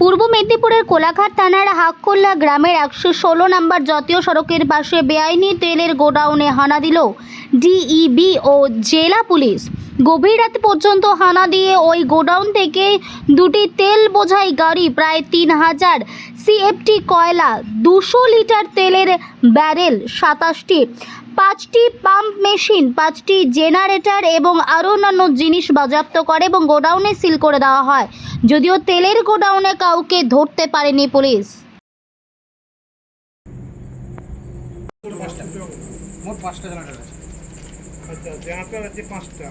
পূর্ব মেদিনীপুরের কোলাঘাট থানার হাককোল্লা গ্রামের একশো ষোলো নম্বর জাতীয় সড়কের পাশে বেআইনি তেলের গোডাউনে হানা দিল ডিইবি ও জেলা পুলিশ। গভীর রাত পর্যন্ত হানা দিয়ে ওই গোডাউন থেকে দুটি তেল বোঝাই গাড়ি প্রায় তিন হাজার সিএফটি কয়লা দুশো লিটার তেলের ব্যারেল সাতাশটি পাঁচটি পাম্প মেশিন পাঁচটি জেনারেটর এবং আরও অন্যান্য জিনিস বাজেয়াপ্ত করে এবং গোডাউনে সিল করে দেওয়া হয়। যদিও তেলের গোডাউনে কাউকে ধরতে পারেনি পুলিশ। মোট পাঁচটা জেনারেটর আছে। আচ্ছা জেনারেটর আছে পাঁচটা।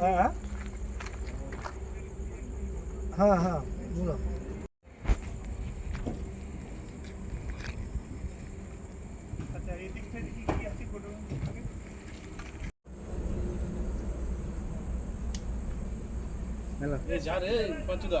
হ্যাঁ হ্যাঁ হ্যাঁ বলো আচ্ছা এই দিক থেকে কি কি আছে গোডাউন থেকে এ যা রে পাঁচুদা